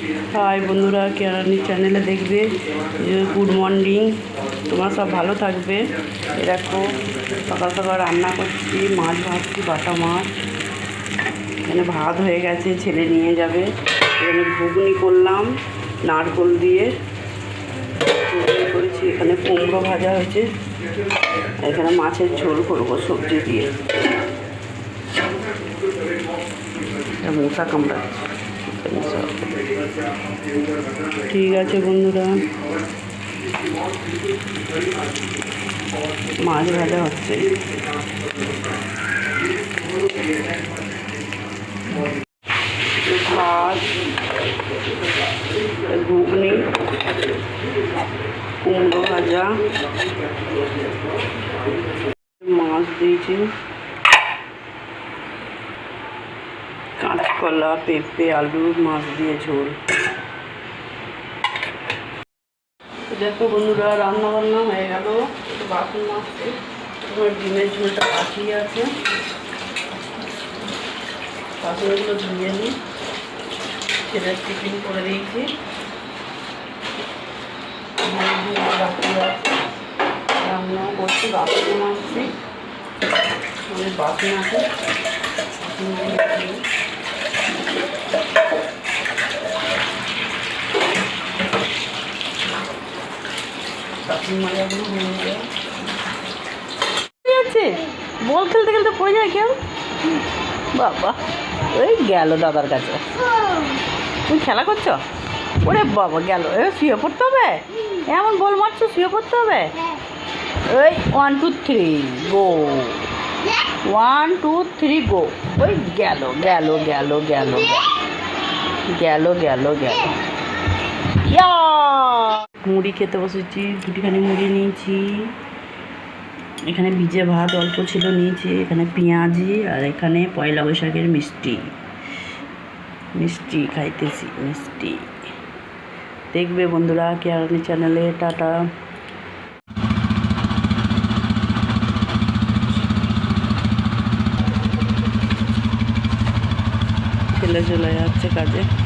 High বন্ধুরা, কেরানি চ্যানেলে দেখবে। গুড মর্নিং তোমার সব ভালো থাকবে। এরকম সকাল সকাল রান্না করছি, মাছ ভাজছি, বাটা মাছ। এখানে ভাত হয়ে গেছে, ছেলে নিয়ে যাবে। এখানে ঘুগনি করলাম, নারকোল দিয়ে। ঘুগনি করেছি, এখানে কুমড়ো ভাজা হয়েছে। এখানে মাছের ঝোল করব সবজি দিয়ে। মশা কামড়াচ্ছে। ঠিক আছে বন্ধুরা। মাছ ভাজা হচ্ছে। ভাত ঘুগনি কুমড়ো ভাজা। মাছ দিয়েছি। কাঁচকলা পেঁপে আলু মাছ দিয়ে ঝোল তো দেখো বন্ধুরা রান্না বান্না হয়ে গেল একটু বাসন মাছছে তোমার ডিমের ঝোলটা বাকি আছে বাসনগুলো ধুয়ে নিই ছেলের টিফিন করে দিয়েছি আমার ঝোল বাকি আছে রান্নাও করছি বাসন মাছছি অনেক বাসন আছে বল খেলতে খেলতে পড়ে যায় কেউ? বাবা ওই গেল দাদার কাছে। তুমি খেলা করছ? ওরে বাবা, গেল। এ, শুয়ে পড়তে হবে? এমন বল মারছো, শুয়ে পড়তে হবে? ওই one two three go one two three go ওই গেল গেল গেল গেল। গেল গেল গেল। ইয়া মুড়ি খেতে বসেছি, দুটিখানি মুড়ি নিয়েছি। এখানে ভিজে ভাত অল্প ছিল নিয়েছি, এখানে পেঁয়াজি আর এখানে পয়লা বৈশাখের মিষ্টি। মিষ্টি খাইতেছি, মিষ্টি। দেখবে বন্ধুরা, কেয়ারনি চ্যানেলে, টাটা। ছেলে চলে যাচ্ছে কাজে।